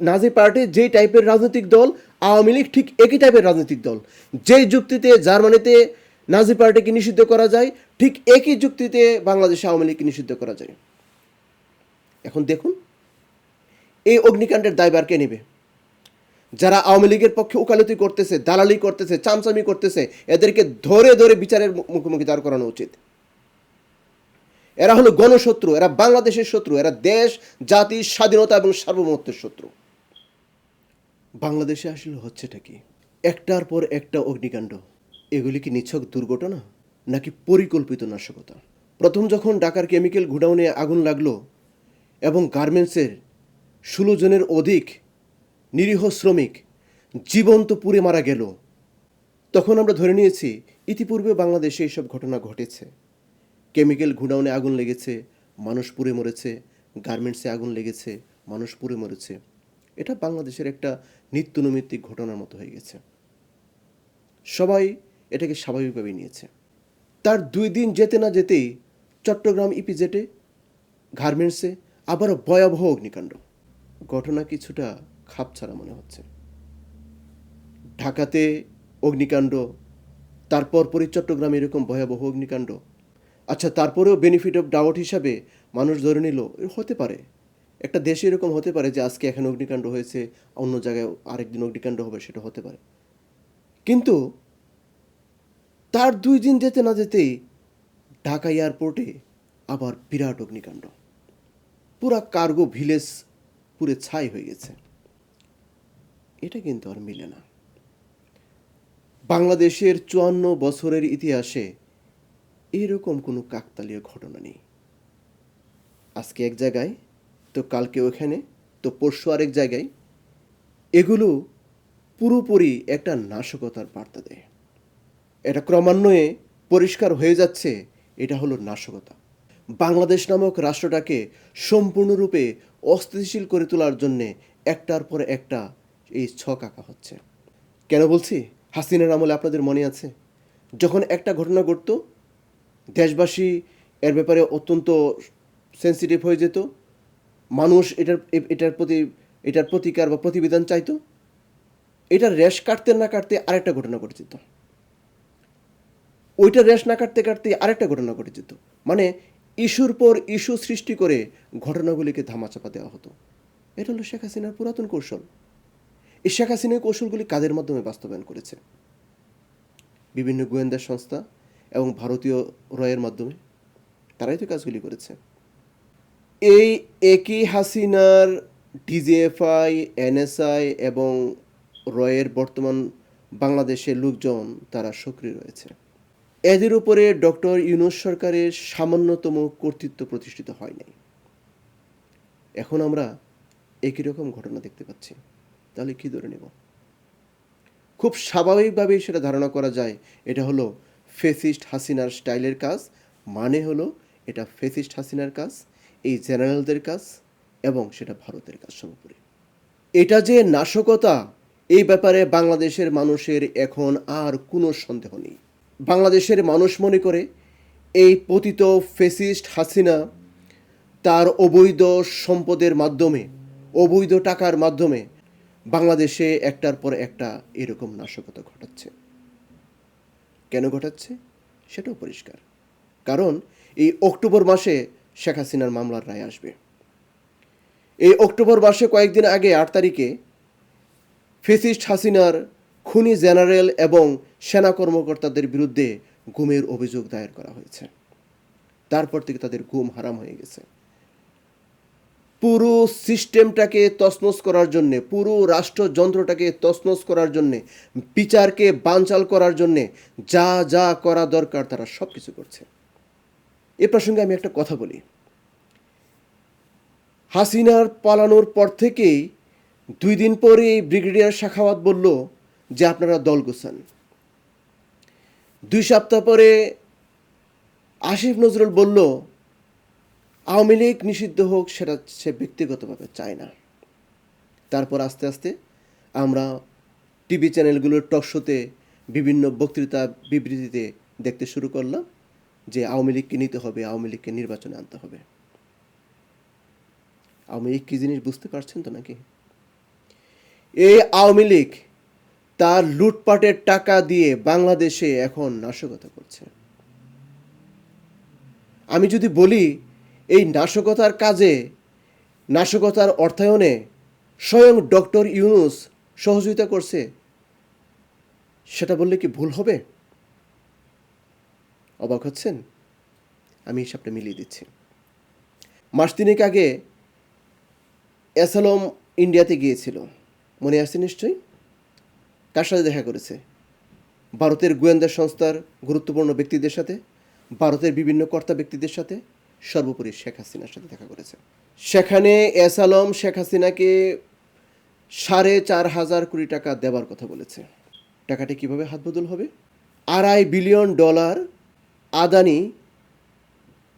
নাজি party যেই টাইপের রাজনৈতিক দল, আওয়ামী লীগ ঠিক একই টাইপের রাজনৈতিক দল। যেই যুক্তিতে জার্মানিতে নাজি পার্টিকে নিষিদ্ধ করা যায়, ঠিক একই যুক্তিতে বাংলাদেশে আওয়ামী লীগকে নিষিদ্ধ করা যায়। এখন দেখুন, এই অগ্নিকাণ্ডের দায়ভার কে নেবে? যারা আওয়ামী লীগের পক্ষে উকালতি করতেছে, দালালি করতেছে, চামচামি করতেছে, এদেরকে ধরে ধরে বিচারের মুখোমুখি দাঁড় করানো উচিত। এরা হলো গণশত্রু, এরা বাংলাদেশের শত্রু, এরা দেশ, জাতি, স্বাধীনতা এবং সার্বভৌমত্বের শত্রু। বাংলাদেশে আসলে হচ্ছেটা কি? একটার পর একটা অগ্নিকাণ্ড। এগুলি কি নিছক দুর্ঘটনা? নাকি পরিকল্পিত নাশকতা? প্রথম যখন ঢাকার কেমিক্যাল গুডাউনে আগুন লাগল এবং গার্মেন্টসের ষোলো জনের অধিক নিরীহ শ্রমিক জীবন্ত পুড়ে মারা গেল, তখন আমরা ধরে নিয়েছি ইতিপূর্বে বাংলাদেশে এইসব ঘটনা ঘটেছে। কেমিক্যাল গুডাউনে আগুন লেগেছে, মানুষ পুড়ে মরেছে, গার্মেন্টসে আগুন লেগেছে, মানুষ পুড়ে মরেছে। এটা বাংলাদেশের একটা নিত্যনৈমিত্তিক ঘটনার মতো হয়ে গেছে। সবাই এটাকে স্বাভাবিকভাবে নিয়েছে। তার দুই দিন যেতে না যেতেই চট্টগ্রাম ইপিজেটে গার্মেন্টসে আবারও ভয়াবহ অগ্নিকাণ্ড। ঘটনা কিছুটা খাপ ছাড়া মনে হচ্ছে। ঢাকাতে অগ্নিকাণ্ড, তারপর পরই চট্টগ্রামে এরকম ভয়াবহ অগ্নিকাণ্ড। আচ্ছা তারপরেও বেনিফিট অফ ডাউট হিসাবে মানুষ ধরে নিল হতে পারে। একটা দেশে এরকম হতে পারে যে আজকে এখানে অগ্নিকাণ্ড হয়েছে, অন্য জায়গায় আরেকদিন অগ্নিকাণ্ড হবে, সেটা হতে পারে। কিন্তু তার দুই দিন যেতে না যেতেই ঢাকা এয়ারপোর্টে আবার বিরাট অগ্নিকাণ্ড। পুরা কার্গো ভিলেজ পুরে ছাই হয়ে গেছে। এটা কিন্তু আর মিলে না। বাংলাদেশের চুয়ান্ন বছরের ইতিহাসে এরকম কোনো কাকতালীয় ঘটনা নেই। আজকে এক জায়গায় তো কালকে ওখানে, তো পরশু আরেক জায়গায়। এগুলো পুরোপুরি একটা নাশকতার বার্তা দেয়। এটা ক্রমান্বয়ে পরিষ্কার হয়ে যাচ্ছে, এটা হলো নাশকতা। বাংলাদেশ নামক রাষ্ট্রটাকে সম্পূর্ণরূপে অস্থিতিশীল করে তোলার জন্যে একটার পর একটা এই ছক আঁকা হচ্ছে। কেন বলছি? হাসিনার আমলে আপনাদের মনে আছে? যখন একটা ঘটনা ঘটতো, দেশবাসী এর ব্যাপারে অত্যন্ত সেন্সিটিভ হয়ে যেত মানুষ এটার এটার প্রতি, এটার প্রতিকার বা প্রতিবেদন চাইতো। এটার রেশ কাটতে না কাটতে আরেকটা ঘটনা ঘটে যেত। ওইটা রেশ না কাটতে কাটতে আরেকটা ঘটনা ঘটে যেত। মানে ইস্যুর পর ইস্যু সৃষ্টি করে ঘটনাগুলিকে ধামাচাপা দেওয়া হতো। এটা হলো শেখ হাসিনার পুরাতন কৌশল। এই শেখ হাসিনার কৌশলগুলি কাদের মাধ্যমে বাস্তবায়ন করেছে? বিভিন্ন গোয়েন্দা সংস্থা এবং ভারতীয় রয়ের মাধ্যমে। তারাই তো কাজগুলি করেছে। এই একই হাসিনার ডিজিএফআই, এনএসআই এবং রয়ের বর্তমান বাংলাদেশের লোকজন তারা সক্রিয় রয়েছে। এদের উপরে ডক্টর ইউনুস সরকারের সামান্যতম কর্তৃত্ব প্রতিষ্ঠিত হয় নাই এখন আমরা একই রকম ঘটনা দেখতে পাচ্ছি। তাহলে কি ধরে নেব? খুব স্বাভাবিকভাবেই সেটা ধারণা করা যায়, এটা হলো ফেসিস্ট হাসিনার স্টাইলের কাজ মানে হলো এটা ফেসিস্ট হাসিনার কাজ এই জেনারেলদের কাজ এবং সেটা ভারতের কাজ সর্বোপরি। এটা যে নাশকতা, এই ব্যাপারে বাংলাদেশের মানুষের এখন আর কোনো সন্দেহ নেই। বাংলাদেশের মানুষ মনে করে এই পতিত ফেসিস্ট হাসিনা তার অবৈধ সম্পদের মাধ্যমে, অবৈধ টাকার মাধ্যমে বাংলাদেশে একটার পর একটা এরকম নাশকতা ঘটাচ্ছে। কেন ঘটাচ্ছে? সেটাও পরিষ্কার। কারণ এই অক্টোবর মাসে শেখ হাসিনার মামলার রায় আসবে। এই অক্টোবর মাসে কয়েকদিন আগে আট তারিখে ফেসিস্ট হাসিনার খুনি জেনারেল এবং সেনা কর্মকর্তাদের বিরুদ্ধে গুমের অভিযোগ দায়ের করা হয়েছে। তারপর থেকে তাদের ঘুম হারাম হয়ে গেছে। পুরো সিস্টেমটাকে তছনছ করার জন্যে, পুরো রাষ্ট্রযন্ত্রটাকে তছনছ করার জন্যে, বিচারকে বানচাল করার জন্যে যা যা করা দরকার তারা সব কিছু করছে। এ প্রসঙ্গে আমি একটা কথা বলি। হাসিনার পালানোর পর থেকেই দুই দিন পরে ব্রিগেডিয়ার শাখাওয়াত বলল যে আপনারা দল গোছান। দুই সপ্তাহ পরে আসিফ নজরুল বলল, আওয়ামী লীগ নিষিদ্ধ হোক, সেটা সে ব্যক্তিগতভাবে চায় না। তারপর আস্তে আস্তে আমরা টিভি চ্যানেলগুলোর টক শোতে বিভিন্ন বক্তৃতা বিবৃতিতে দেখতে শুরু করলাম। যে আওয়ামী লীগকে নিতে হবে, আওয়ামী লীগকে নির্বাচনে আনতে হবে। আওয়ামী লীগ কী জিনিস বুঝতে পারছেন তো নাকি? এই আওয়ামী লীগ তার লুটপাটের টাকা দিয়ে বাংলাদেশে এখন নাশকতা করছে। আমি যদি বলি, এই নাশকতার কাজে, নাশকতার অর্থায়নে স্বয়ং ডক্টর ইউনুস সহযোগিতা করছে, সেটা বললে কি ভুল হবে? অবাক হচ্ছেন? আমি হিসাবটা মিলিয়ে দিচ্ছি। মাস তিনেক আগে অ্যাসালম ইন্ডিয়াতে গিয়েছিল। মনে আছে নিশ্চয়ই? কার সাথে দেখা করেছে। ভারতের গোয়েন্দা সংস্থার গুরুত্বপূর্ণ ব্যক্তিদের সাথে, ভারতের বিভিন্ন কর্তা ব্যক্তিদের সাথে, সর্বোপরি শেখ হাসিনার সাথে দেখা করেছে। সেখানে এস আলম শেখ হাসিনাকে সাড়ে চার হাজার কোটি টাকা দেওয়ার কথা বলেছে। টাকাটি কীভাবে হাত বদল হবে? আড়াই বিলিয়ন ডলার আদানি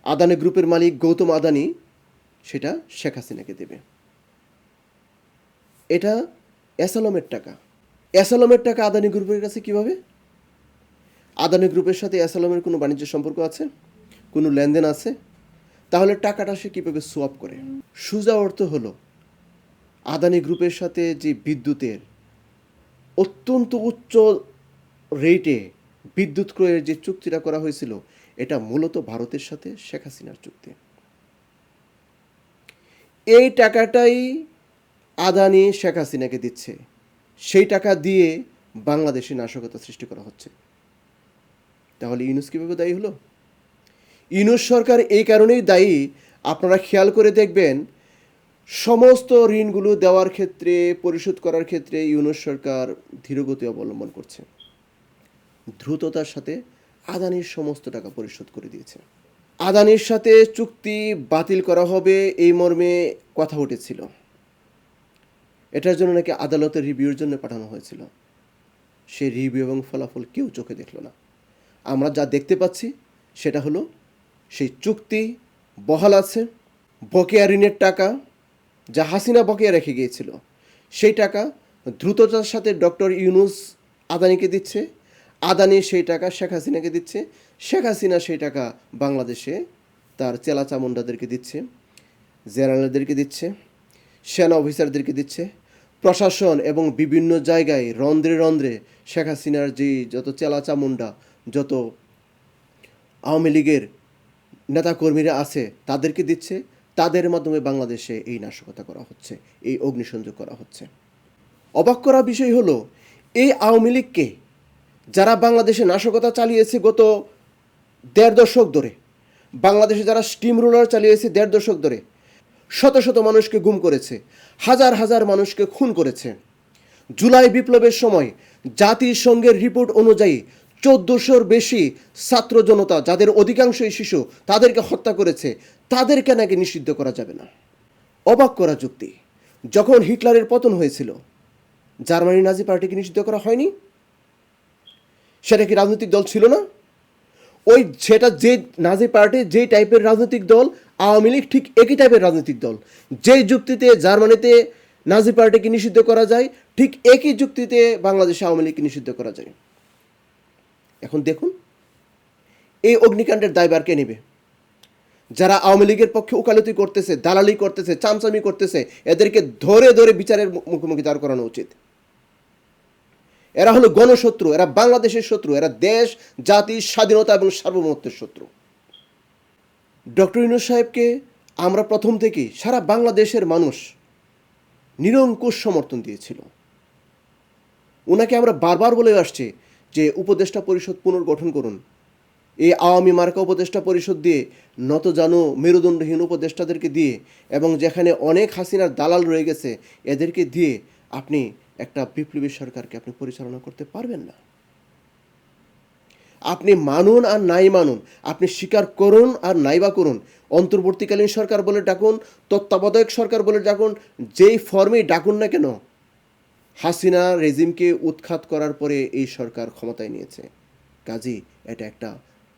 আদানি গ্রুপের মালিক গৌতম আদানি, সেটা শেখ হাসিনাকে দেবে। এটা অ্যাসালমের টাকা। অ্যাসালমের টাকা আদানি গ্রুপের কাছে কীভাবে? আদানি গ্রুপের সাথে অ্যাসালমের কোনো বাণিজ্য সম্পর্ক আছে? কোনো লেনদেন আছে? তাহলে টাকাটা সে কীভাবে সোয়াপ করে? সুজা অর্থ হলো, আদানি গ্রুপের সাথে যে বিদ্যুতের অত্যন্ত উচ্চ রেটে বিদ্যুৎ ক্রয়ের যে চুক্তিটা করা হয়েছিল, এটা মূলত ভারতের সাথে শেখ হাসিনার চুক্তি। এই টাকাটাই আদানি শেখ হাসিনাকে দিচ্ছে। সেই টাকা দিয়ে বাংলাদেশে নাশকতা সৃষ্টি করা হচ্ছে। তাহলে ইউনুস কীভাবে দায়ী হলো? ইউনুস সরকার এই কারণেই দায়ী। আপনারা খেয়াল করে দেখবেন, সমস্ত ঋণগুলো দেওয়ার ক্ষেত্রে, পরিশোধ করার ক্ষেত্রে ইউনুস সরকার ধীরগতি অবলম্বন করছে। দ্রুততার সাথে আদানির সমস্ত টাকা পরিশোধ করে দিয়েছে। আদানির সাথে চুক্তি বাতিল করা হবে এই মর্মে কথা উঠেছিল। এটার জন্য নাকি আদালতের রিভিউর জন্য পাঠানো হয়েছিল। সে রিভিউ এবং ফলাফল কেউ চোখে দেখল না। আমরা যা দেখতে পাচ্ছি, সেটা হলো সেই চুক্তি বহাল আছে, বকেয়া ঋণের টাকা যা হাসিনা বকেয়া রেখে গিয়েছিল। সেই টাকা দ্রুততার সাথে ডক্টর ইউনুস আদানিকে দিচ্ছে। আদানি সেই টাকা শেখ হাসিনাকে দিচ্ছে। শেখ হাসিনা সেই টাকা বাংলাদেশে তার চেলা চামুন্ডাদেরকে দিচ্ছে, জেনারেলদেরকে দিচ্ছে, সেনা অফিসারদেরকে দিচ্ছে। প্রশাসন এবং বিভিন্ন জায়গায় রন্ধ্রে রন্ধ্রে শেখ হাসিনার যে যত চেলা চামুন্ডা যত আওয়ামী লীগের নেতাকর্মীরা আছে, তাদেরকে দিচ্ছে। তাদের মাধ্যমে বাংলাদেশে এই নাশকতা করা হচ্ছে, এই অগ্নিসংযোগ করা হচ্ছে। অবাক করা বিষয় হলো, এই আওয়ামী লীগকে যারা বাংলাদেশে নাশকতা চালিয়েছে গত দেড় দশক ধরে, বাংলাদেশে যারা স্টিম রোলার চালিয়েছে দেড় দশক ধরে, শত শত মানুষকে গুম করেছে, হাজার হাজার মানুষকে খুন করেছে। জুলাই বিপ্লবের সময় জাতিসংঘের রিপোর্ট অনুযায়ী চোদ্দোশোর বেশি ছাত্র জনতা, যাদের অধিকাংশই শিশু, তাদেরকে হত্যা করেছে। তাদেরকে নাকি নিষিদ্ধ করা যাবে না। অবাক করা যুক্তি। যখন হিটলারের পতন হয়েছিল জার্মানি নাজি পার্টিকে নিষিদ্ধ করা হয়নি। সেটা কি রাজনৈতিক দল ছিল না? ওই সেটা যে নাজি পার্টি যে টাইপের রাজনৈতিক দল, আওয়ামী লীগ ঠিক একই টাইপের রাজনৈতিক দল। যেই যুক্তিতে জার্মানিতে নাজি পার্টিকে নিষিদ্ধ করা যায়, ঠিক একই যুক্তিতে বাংলাদেশে আওয়ামী লীগকে নিষিদ্ধ করা যায়। এখন দেখুন, এই অগ্নিকাণ্ডের দায়বার কে নেবে? যারা আওয়ামী লীগের পক্ষে ওকালতি করতেছে, দালালি করতেছে, চামচামি করতেছে, এদেরকে ধরে ধরে বিচারের মুখোমুখি দাঁড় করানো উচিত। এরা হলো গণশত্রু, এরা বাংলাদেশের শত্রু, এরা দেশ, জাতি, স্বাধীনতা এবং সার্বভৌমত্বের শত্রু। ডক্টর ইউনুস সাহেবকে আমরা প্রথম থেকেই সারা বাংলাদেশের মানুষ নিরঙ্কুশ সমর্থন দিয়েছিল। ওনাকে আমরা বারবার বলে আসছি যে উপদেষ্টা পরিষদ পুনর্গঠন করুন। এই আওয়ামী মার্কা উপদেষ্টা পরিষদ দিয়ে নত জানো মেরুদণ্ডহীন উপদেষ্টাদেরকে দিয়ে এবং যেখানে অনেক হাসিনার দালাল রয়ে গেছে, এদেরকে দিয়ে আপনি একটা বিপ্লবী সরকারকে আপনি পরিচালনা করতে পারবেন না। আপনি মানুন আর নাই মানুন, আপনি স্বীকার করুন আর নাইবা করুন, অন্তর্বর্তীকালীন সরকার বলে ডাকুন, তত্ত্বাবধায়ক সরকার বলে ডাকুন, যেই ফর্মেই ডাকুন না কেন, হাসিনা রেজিমকে উৎখাত করার পরে এই সরকার ক্ষমতায় নিয়েছে। কাজী, এটা একটা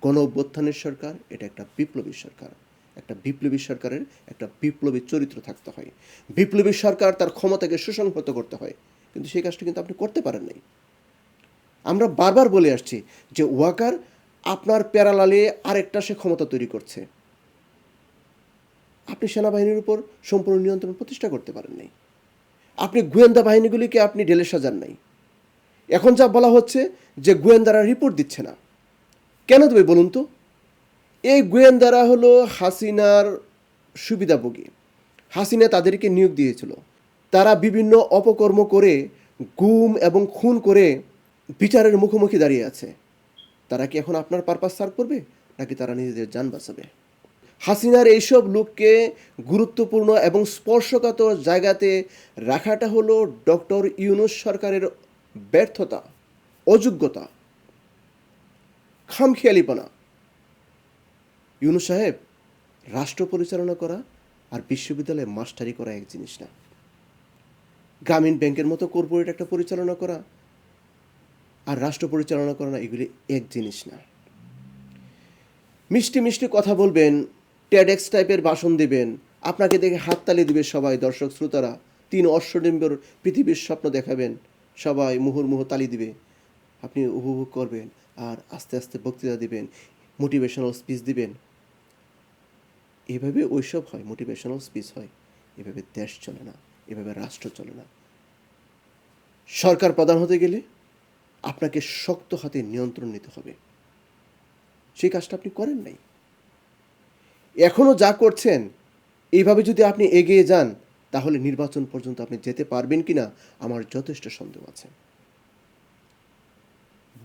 গণ অভ্যুত্থানের সরকার, এটা একটা বিপ্লবী সরকার। একটা বিপ্লবী সরকারের একটা বিপ্লবী চরিত্র থাকতে হয়। বিপ্লবী সরকার তার ক্ষমতাকে সুসংহত করতে হয়। কিন্তু সেই কাজটা কিন্তু আপনি করতে পারেন নাই। আমরা বারবার বলে আসছি যে ওয়াকার আপনার প্যারালালে আরেকটা সে ক্ষমতা তৈরি করছে। আপনি সেনাবাহিনীর উপর সম্পূর্ণ নিয়ন্ত্রণ প্রতিষ্ঠা করতে পারেন নাই। আপনি গোয়েন্দা বাহিনীগুলিকে আপনি ঢেলে সাজান নাই। এখন যা বলা হচ্ছে যে গোয়েন্দারা রিপোর্ট দিচ্ছে না। কেন দেবে বলুন তো? এই গোয়েন্দারা হলো হাসিনার সুবিধাভোগী। হাসিনা তাদেরকে নিয়োগ দিয়েছিল। তারা বিভিন্ন অপকর্ম করে, গুম এবং খুন করে বিচারের মুখোমুখি দাঁড়িয়ে আছে। তারা কি এখন আপনার পারপাস সার্ভ করবে, নাকি তারা নিজেদের যান বাঁচাবে? হাসিনার এইসব লোককে গুরুত্বপূর্ণ এবং স্পর্শকাতর জায়গাতে রাখাটা হলো ডক্টর ইউনুস সরকারের ব্যর্থতা, অযোগ্যতা, খামখেয়ালিপনা। ইউনুস সাহেব, রাষ্ট্র পরিচালনা করা আর বিশ্ববিদ্যালয়ে মাস্টারি করা এক জিনিস না। গ্রামীণ ব্যাংকের মতো কর্পোরেট একটা পরিচালনা করা আর রাষ্ট্র পরিচালনা করা না, এগুলি এক জিনিস না। মিষ্টি মিষ্টি কথা বলবেন ট্যাডেক্স টাইপের ভাষণ দেবেন, আপনাকে দেখে হাততালি দিবে সবাই, দর্শক শ্রোতারা। তিন অশ্বডিম্বর পৃথিবীর স্বপ্ন দেখাবেন, সবাই মুহুর্মুহু তালি দিবে। আপনি উপভোগ করবেন আর আস্তে আস্তে বক্তৃতা দিবেন মোটিভেশনাল স্পিচ দিবেন। এভাবে ওইসব হয় মোটিভেশনাল স্পিচ হয়, এভাবে দেশ চলে না। এভাবে রাষ্ট্র চলে না। সরকার প্রধান হতে গেলে আপনাকে শক্ত হাতে নিয়ন্ত্রণ নিতে হবে। সেই কাজটা আপনি করেন নাই। এখনও যা করছেন, এইভাবে যদি আপনি এগিয়ে যান, তাহলে নির্বাচন পর্যন্ত আপনি যেতে পারবেন কিনা আমার যথেষ্ট সন্দেহ আছে।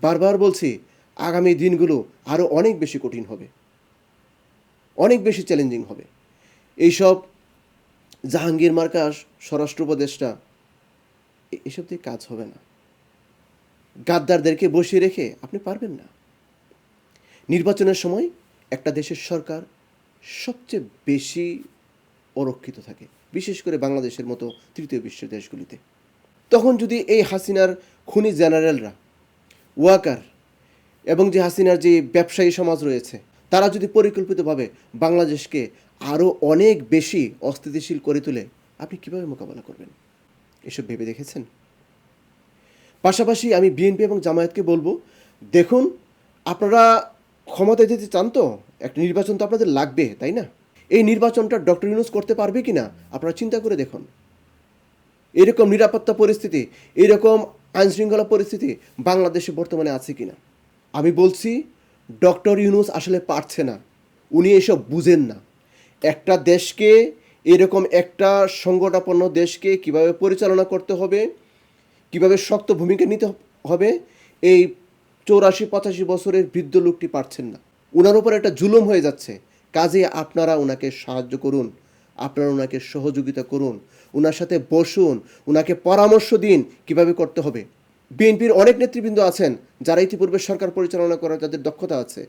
বারবার বলছি, আগামী দিনগুলো আরও অনেক বেশি কঠিন হবে। অনেক বেশি চ্যালেঞ্জিং হবে। এইসব জাহাঙ্গীর মার্কাস স্বরাষ্ট্র উপদেষ্টা এসব দিয়ে কাজ হবে না। গাদ্দারদেরকে বসিয়ে রেখে আপনি পারবেন না। নির্বাচনের সময় একটা দেশের সরকার সবচেয়ে বেশি অরক্ষিত থাকে, বিশেষ করে বাংলাদেশের মতো তৃতীয় বিশ্বের দেশগুলিতে। তখন যদি এই হাসিনার খুনি জেনারেলরা, ওয়াকার এবং যে হাসিনার যে ব্যবসায়ী সমাজ রয়েছে, তারা যদি পরিকল্পিতভাবে বাংলাদেশকে আরও অনেক বেশি অস্থিতিশীল করে তুলে। আপনি কীভাবে মোকাবেলা করবেন? এসব ভেবে দেখেছেন? পাশাপাশি আমি বিএনপি এবং জামায়াতকে বলব, দেখুন, আপনারা ক্ষমতায় যেতে চান তো, একটা নির্বাচন তো আপনাদের লাগবে, তাই না? এই নির্বাচনটা ডক্টর ইউনুস করতে পারবে কি না আপনারা চিন্তা করে দেখুন। এরকম নিরাপত্তা পরিস্থিতি, এরকম আইনশৃঙ্খলা পরিস্থিতি বাংলাদেশে বর্তমানে আছে কি না আমি বলছি, ডক্টর ইউনুস আসলে পারছে না। উনি এসব বুঝেন না। একটা দেশকে, এরকম একটা সংকটাপন্ন দেশকে কীভাবে পরিচালনা করতে হবে, কীভাবে শক্ত ভূমিকা নিতে হবে, এই চৌরাশি পঁচাশি বছরের বৃদ্ধ লোকটি পারছেন না। ওনার উপর একটা জুলুম হয়ে যাচ্ছে। কাজে আপনারা ওনাকে সাহায্য করুন, আপনারা ওনাকে সহযোগিতা করুন ওনার সাথে বসুন ওনাকে পরামর্শ দিন কীভাবে করতে হবে। বিএনপির অনেক নেতৃবৃন্দ আছেন, যারা ইতিপূর্বে সরকার পরিচালনা করার যাদের দক্ষতা আছে।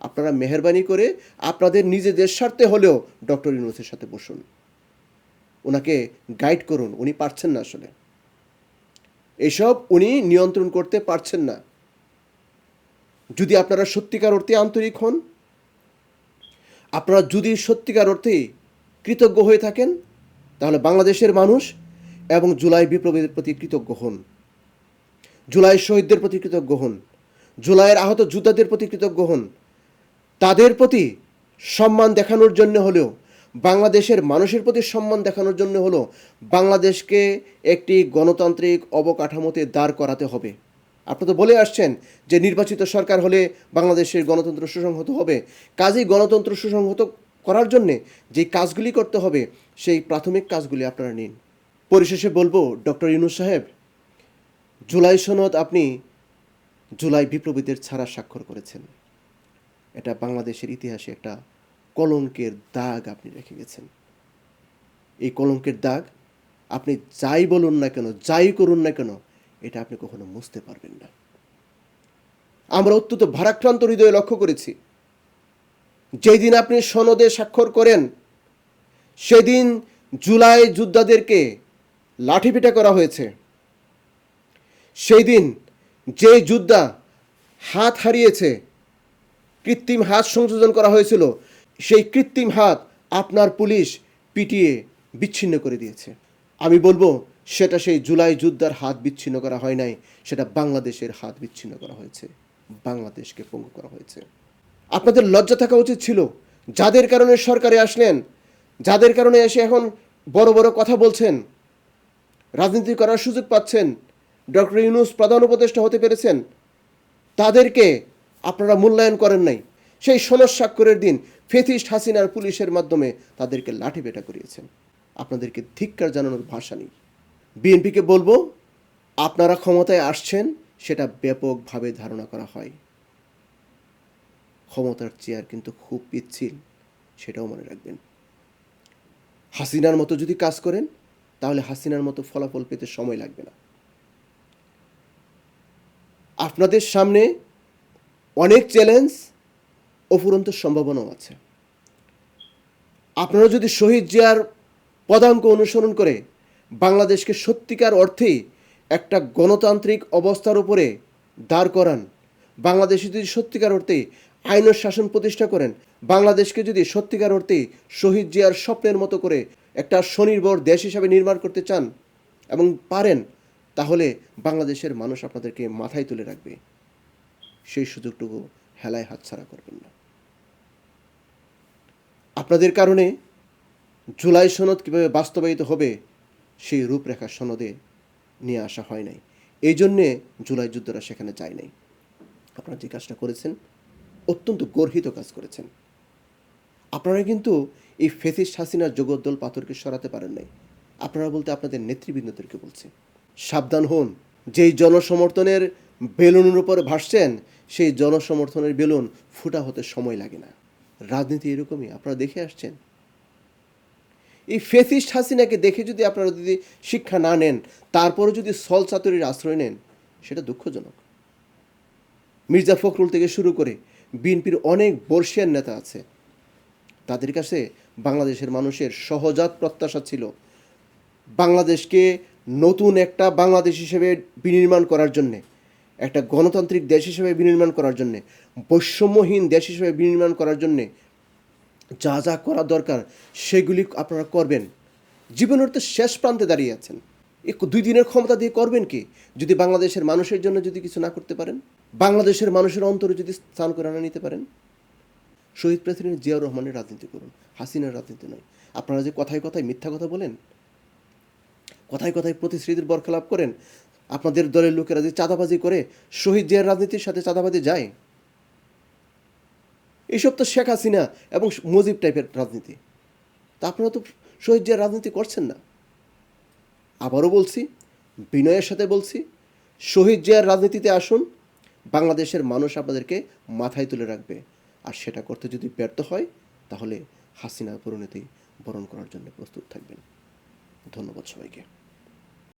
আপনারা মেহরবানি করে আপনাদের নিজেদের স্বার্থে হলেও ডক্টর ইউনুসের সাথে বসুন। ওনাকে গাইড করুন, উনি পারছেন না আসলে। এসব উনি নিয়ন্ত্রণ করতে পারছেন না। যদি আপনারা সত্যিকার অর্থে আন্তরিক হন, আপনারা যদি সত্যিকার অর্থে কৃতজ্ঞ হয়ে থাকেন, তাহলে বাংলাদেশের মানুষ এবং জুলাই বিপ্লবীদের প্রতি কৃতজ্ঞ হন। জুলাই শহীদদের প্রতি কৃতজ্ঞ হন। জুলাইয়ের আহত যোদ্ধাদের প্রতি কৃতজ্ঞ হন। তাদের প্রতি সম্মান দেখানোর জন্য হলেও, বাংলাদেশের মানুষের প্রতি সম্মান দেখানোর জন্য হলো বাংলাদেশকে একটি গণতান্ত্রিক অবকাঠামোতে দাঁড় করাতে হবে। আপনি তো বলে আসছেন যে নির্বাচিত সরকার হলে বাংলাদেশের গণতন্ত্র সুসংহত হবে। কাজেই গণতন্ত্র সুসংহত করার জন্যে যে কাজগুলি করতে হবে, সেই প্রাথমিক কাজগুলি আপনারা নিন। পরিশেষে বলব, ডক্টর ইউনুস সাহেব, জুলাই সনদ আপনি জুলাই বিপ্লবীদের ছাড়া স্বাক্ষর করেছেন। এটা বাংলাদেশের ইতিহাসে একটা কলঙ্কের দাগ আপনি রেখে গেছেন। এই কলঙ্কের দাগ আপনি যাই বলুন না কেন, যাই করুন না কেন, এটা আপনি কখনো মুছতে পারবেন না। আমরা অত্যন্ত ভারাক্রান্ত হৃদয়ে লক্ষ্য করেছি। যেই দিন আপনি সনদে স্বাক্ষর করেন, সেদিন জুলাই যোদ্ধাদেরকে লাঠিপিটা করা হয়েছে। সেই দিন যে যোদ্ধা হাত হারিয়েছে কৃত্রিম হাত সংযোজন করা হয়েছিল। সেই কৃত্রিম হাত আপনার পুলিশ পিটিয়ে বিচ্ছিন্ন করে দিয়েছে। আমি বলব, সেটা সেই জুলাই যুদ্ধার হাত বিচ্ছিন্ন করা হয় নাই, সেটা বাংলাদেশের হাত বিচ্ছিন্ন করা হয়েছে। বাংলাদেশকে পঙ্গু করা হয়েছে। আপনাদের লজ্জা থাকা উচিত ছিল। যাদের কারণে সরকারে আসলেন, যাদের কারণে এসে এখন বড় বড় কথা বলছেন, রাজনীতি করার সুযোগ পাচ্ছেন, ডক্টর ইউনুস প্রধান উপদেষ্টা হতে পেরেছেন, তাদেরকে আপনারা মূল্যায়ন করেন নাই। সেই সনদ স্বাক্ষরের দিন ফেথিস্ট হাসিনার পুলিশের মাধ্যমে তাদেরকে লাঠি পেটা করিয়েছেন। আপনাদেরকে ধিক্কার জানানোর ভাষা নেই। বিএনপিকে বলব, আপনারা ক্ষমতায় আসছেন, সেটা ব্যাপকভাবে ধারণা করা হয়। ক্ষমতার চেয়ার কিন্তু খুব পিচ্ছিল, সেটাও মনে রাখবেন। হাসিনার মতো যদি কাজ করেন, তাহলে হাসিনার মতো ফলাফল পেতে সময় লাগবে না। আপনাদের সামনে অনেক চ্যালেঞ্জ অফুরন্ত সম্ভাবনাও আছে। আপনারা যদি শহীদ জিয়ার পদাঙ্ক অনুসরণ করে বাংলাদেশকে সত্যিকার অর্থেই একটা গণতান্ত্রিক অবস্থার উপরে দাঁড় করান, বাংলাদেশে যদি সত্যিকার অর্থে আইন শাসন প্রতিষ্ঠা করেন, বাংলাদেশকে যদি সত্যিকার অর্থে শহীদ জিয়ার স্বপ্নের মতো করে একটা স্বনির্ভর দেশ হিসাবে নির্মাণ করতে চান এবং পারেন, তাহলে বাংলাদেশের মানুষ আপনাদেরকে মাথায় তুলে রাখবে। সেই সুযোগটুকু হেলায় হাতছাড়া করবেন না। আপনাদের কারণে জুলাই সনদ কীভাবে বাস্তবায়িত হবে, সেই রূপরেখা সনদে নিয়ে আসা হয় নাই। এই জন্যে জুলাই যুদ্ধরা সেখানে যায় নাই। আপনারা যে কাজটা করেছেন, অত্যন্ত গর্হিত কাজ করেছেন। আপনারা কিন্তু এই ফেসিস হাসিনার জগদ্দল পাথরকে সরাতে পারেন নাই। আপনারা বলতে আপনাদের নেতৃবৃন্দদেরকে বলছে, সাবধান হন। যেই জনসমর্থনের বেলুনের উপরে ভাসছেন, সেই জনসমর্থনের বেলুন ফুটা হতে সময় লাগে না। রাজনীতি এরকমই, আপনারা দেখে আসছেন। এই ফেসিস্ট হাসিনাকে দেখে যদি আপনারা যদি শিক্ষা না নেন, তারপরে যদি সল চাতুরির আশ্রয় নেন, সেটা দুঃখজনক। মির্জা ফখরুল থেকে শুরু করে বিএনপির অনেক বর্ষিয়ান নেতা আছে। তাদের কাছে বাংলাদেশের মানুষের সহজাত প্রত্যাশা ছিল বাংলাদেশকে নতুন একটা বাংলাদেশ হিসেবে বিনির্মাণ করার জন্যে। একটা গণতান্ত্রিক দেশ হিসেবে বিনির্মাণ করার জন্যে, বৈষম্যহীন দেশ হিসেবে বিনির্মাণ করার জন্যে যা যা করা দরকার, সেগুলি আপনারা করবেন। জীবনের তো শেষ প্রান্তে দাঁড়িয়ে আছেন। দুই দিনের ক্ষমতা দিয়ে করবেন কি? যদি বাংলাদেশের মানুষের জন্য যদি কিছু না করতে পারেন? বাংলাদেশের মানুষের অন্তরে যদি স্থান করে না নিতে পারেন? শহীদ প্রেসিডেন্ট জিয়াউর রহমানের রাজনীতি করুন, হাসিনার রাজনীতি নয়। আপনারা যে কথায় কথায় মিথ্যা কথা বলেন, কথায় কথায় প্রতিশ্রুতির বরখলাপ করেন আপনাদের দলের লোকেরা যে চাঁদাবাজি করে, শহীদ জিয়ার রাজনীতির সাথে চাঁদাবাজি যায়? এইসব তো শেখ হাসিনা এবং মুজিব টাইপের রাজনীতি। তা আপনারা তো শহীদ জিয়ার রাজনীতি করছেন না। আবারও বলছি, বিনয়ের সাথে বলছি, শহীদ জিয়ার রাজনীতিতে আসুন, বাংলাদেশের মানুষ আপনাদেরকে মাথায় তুলে রাখবে। আর সেটা করতে যদি ব্যর্থ হয়, তাহলে হাসিনা পরিণতি বরণ করার জন্য প্রস্তুত থাকবেন। ধন্যবাদ সবাইকে।